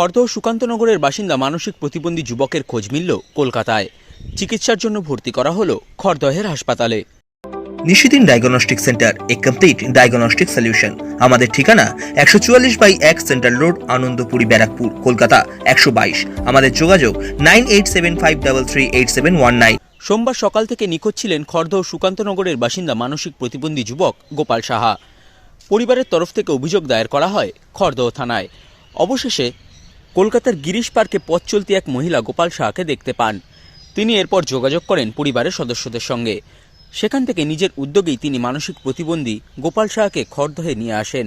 খড়দহ সুকান্তনগরের বাসিন্দা মানসিক প্রতিবন্ধী যুবকের খোঁজ মিলল কলকাতায়। চিকিৎসার জন্য ভর্তি করা হলো খড়দহের হাসপাতালে। Nishidin diagnostic centre a complete diagnostic solution. আমাদের ঠিকানা একশো চুয়াল্লিশ বাই এক সেন্ট্রাল রোড আনন্দপুরি ব্যারাকপুর কলকাতা একশো বাইশ। আমাদের যোগাযোগ nine eight seven five double three eight seven one nine. সোমবার সকাল থেকে নিখোঁজ ছিলেন খড়দহ সুকান্তনগরের বাসিন্দা মানসিক প্রতিবন্ধী যুবক গোপাল সাহা। পরিবারের তরফ থেকে অভিযোগ দায়ের করা হয় খড়দহ থানায়। অবশেষে কলকাতার গিরিশ পার্কে পথ চলতি এক মহিলা গোপাল শাহকে দেখতে পান। তিনি এরপর যোগাযোগ করেন পরিবারের সদস্যদের সঙ্গে। সেখান থেকে নিজের উদ্যোগেই তিনি মানসিক প্রতিবন্ধী গোপাল শাহকে খড়দহে নিয়ে আসেন।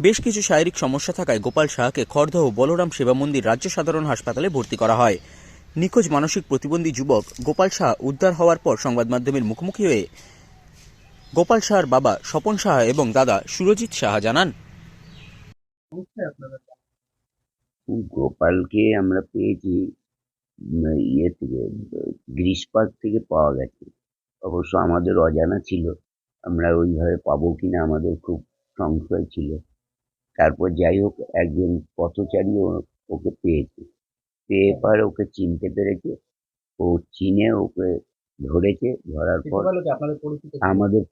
বেশ কিছু শারীরিক সমস্যা থাকায় গোপাল সাহাকে খড়দহ বলরাম সেবা মন্দির রাজ্য সাধারণ হাসপাতালে ভর্তি করা হয়। নিখোঁজ মানসিক প্রতিবন্ধী যুবক গোপাল শাহ উদ্ধার হওয়ার পর সংবাদ মাধ্যমের মুখোমুখি হয়ে গোপাল সাহার বাবা স্বপন সাহা এবং দাদা সুরজিৎ সাহা জানান। গোপালকে আমরা পেয়েছি উম, ইয়ে থেকে গ্রিস পার্ক থেকে পাওয়া গেছে। অবশ্য আমাদের অজানা ছিল আমরা ওইভাবে পাবো কিনা আমাদের খুব সংশয় ছিল। তারপর যাই হোক একজন পথচারী ও- ওকে পেয়েছে। পেয়ে পর ওকে চিনতে পেরেছে। ও চিনে ওকে ধরেছে ধরার পর আমাদের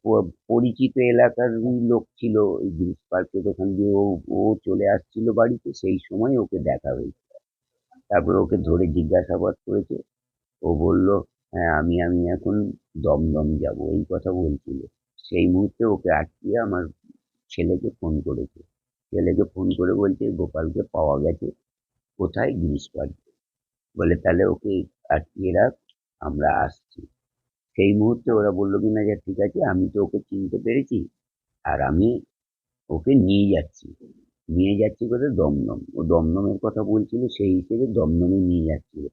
পরিচিত এলাকারই লোক ছিল ওই ব্রিজ পার্কের ওখান দিয়ে ও ও চলে আসছিল বাড়িতে সেই সময় ওকে দেখা হয়েছে। তারপরে ওকে ধরে জিজ্ঞাসাবাদ করেছে ও বলল হ্যাঁ আমি আমি এখন দমদম যাব। এই কথা বলছিল। সেই মুহূর্তে ওকে আটকিয়ে আমার ছেলেকে ফোন করেছে। ছেলেকে ফোন করে বলছে গোপালকে পাওয়া গেছে কোথায় গ্রিস পার্কে? বলে তাহলে ওকে আটকিয়ে রাখ আমরা আসছি। সেই মুহূর্তে ওরা বলল কিনা যে, ঠিক আছে, আমি তো ওকে চিনতে পেরেছি আর আমি ওকে নিয়ে যাচ্ছি। নিয়ে যাচ্ছি কোথায় দমদম। ও দমদমের কথা বলছিল, সেই হিসেবে দমদমে নিয়ে যাচ্ছিল।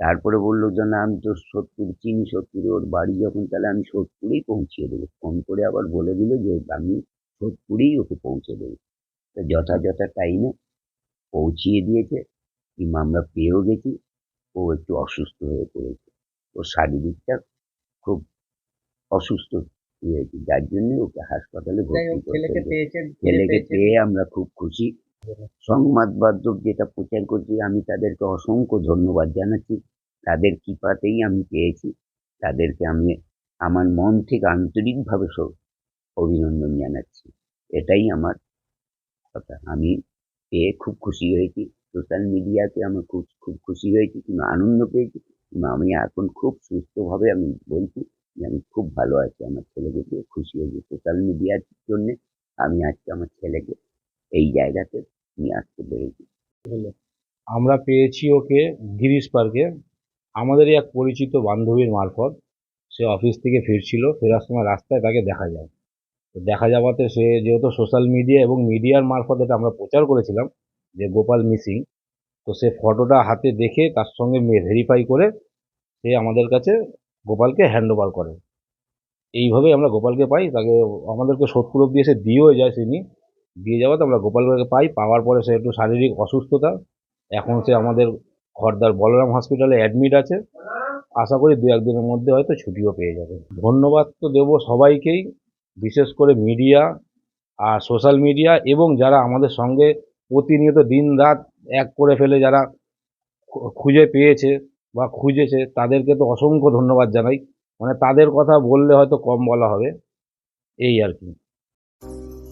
তারপরে বলল, যে, না, আমি তো সোদপুর চিনি, সোদপুরে ওর বাড়ি যখন, তাহলে আমি সোদপুরেই পৌঁছিয়ে দেবো। ফোন করে আবার বলে দিল যে, আমি সোদপুরেই ওকে পৌঁছে দেবো। তো যথাযথ টাইমে পৌঁছিয়ে দিয়েছে, কিংবা আমরা পেয়েও গেছি। ও একটু অসুস্থ হয়ে পড়েছে। ওর শারীরিকটা খুব অসুস্থ হয়েছে যার জন্য ওকে হাসপাতালে ভর্তি করতে ছেলেকে। পেয়ে আমরা খুব খুশি। সংবাদ মাধ্যম যেটা প্রচার করছি আমি তাদেরকে অসংখ্য ধন্যবাদ জানাচ্ছি। তাদের কৃপাতেই আমি পেয়েছি। তাদেরকে আমি আমার মন থেকে আন্তরিকভাবে স- অভিনন্দন জানাচ্ছি। এটাই আমার কথা। আমি পেয়ে খুব খুশি হয়েছি। সোশ্যাল মিডিয়াতে আমি খুব খুব খুশি হয়েছি কিন্তু আনন্দ পেয়েছি। আমি এখন খুব সুস্থভাবে আমি বলছি যে আমি খুব ভালো আছি। আমার ছেলেকে পেয়ে খুশি হয়েছি। সোশ্যাল মিডিয়ার জন্যে আমি আজকে আমার ছেলেকে এই জায়গাতে নিয়ে আসতে পেরেছি। আমরা পেয়েছি ওকে গিরিশ পার্কে। আমাদেরই এক পরিচিত বান্ধবীর মারফত। সে অফিস থেকে ফিরছিল। ফেরার সময় রাস্তায় তাকে দেখা যায়। তো দেখা যাওয়াতে সে যেহেতু সোশ্যাল মিডিয়া এবং মিডিয়ার মারফত এটা আমরা প্রচার করেছিলাম যে গোপাল মিসিং তো সে ফটোটা হাতে দেখে তার সঙ্গে ভেরিফাই করে সে আমাদের কাছে গোপালকে হ্যান্ড ওভার করে। এইভাবেই আমরা গোপালকে পাই। তাকে আমাদেরকে সত্তর অব্দি এসে দিয়েও যায় তিনি দিয়ে যাওয়াতে আমরা গোপালকে পাই। পাওয়ার পরে সে একটু শারীরিক অসুস্থতা। এখন সে আমাদের খড়দার বলরাম হসপিটালে অ্যাডমিট আছে। আশা করি দু একদিনের মধ্যে হয়তো ছুটিও পেয়ে যাবে। ধন্যবাদ তো দেবো সবাইকেই, বিশেষ করে মিডিয়া আর সোশ্যাল মিডিয়া এবং যারা আমাদের সঙ্গে প্রতিনিয়ত দিন রাত এক করে ফেলে যারা খুঁজে পেয়েছে বা খুঁজেছে, তাদেরকে তো অসংখ্য ধন্যবাদ জানাই। মানে তাদের কথা বললে হয়তো কম বলা হবে। এই আর কি।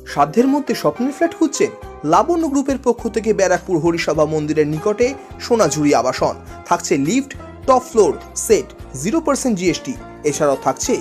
সাধ্যের মধ্যে স্বপ্নের ফ্ল্যাট খুঁজছেন লাবণ্য গ্রুপের পক্ষ থেকে ব্যারাকপুর হরিসভা মন্দিরের নিকটে সোনাঝুরি আবাসন। থাকছে lift, top floor, set, zero percent GST. এছাড়াও থাকছে